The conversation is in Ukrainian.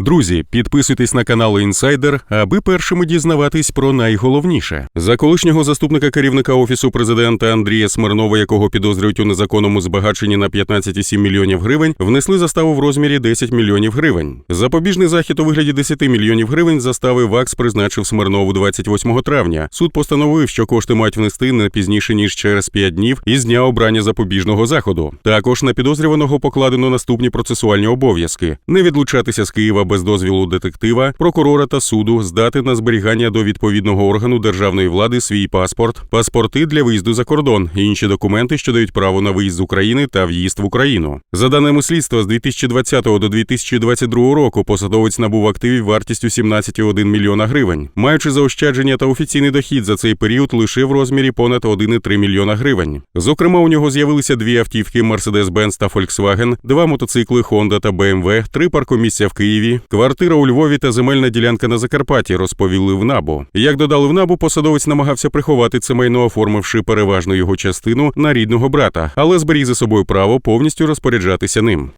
Друзі, підписуйтесь на канал Інсайдер, аби першими дізнаватись про найголовніше. За колишнього заступника керівника офісу президента Андрія Смирнова, якого підозрюють у незаконному збагаченні на 15,7 мільйонів гривень, внесли заставу в розмірі 10 мільйонів гривень. Запобіжний захід у вигляді 10 мільйонів гривень застави ВАКС призначив Смирнову 28 травня. Суд постановив, що кошти мають внести не пізніше ніж через 5 днів із дня обрання запобіжного заходу. Також на підозрюваного покладено наступні процесуальні обов'язки: не відлучатися з Києва без дозвілу детектива, прокурора та суду, здати на зберігання до відповідного органу державної влади свій паспорт, паспорти для виїзду за кордон, і інші документи, що дають право на виїзд з України та в'їзд в Україну. За даними слідства, з 2020 до 2022 року посадовець набув активів вартістю 17,1 мільйона гривень, маючи заощадження та офіційний дохід за цей період лише в розмірі понад 1,3 мільйона гривень. Зокрема, у нього з'явилися дві автівки Mercedes-Benz та Volkswagen, два мотоцикли Honda та BMW, три паркомісця в Києві, квартира у Львові та земельна ділянка на Закарпатті, розповіли в НАБУ. Як додали в НАБУ, посадовець намагався приховати це майно, оформивши переважну його частину на рідного брата, але зберіг за собою право повністю розпоряджатися ним.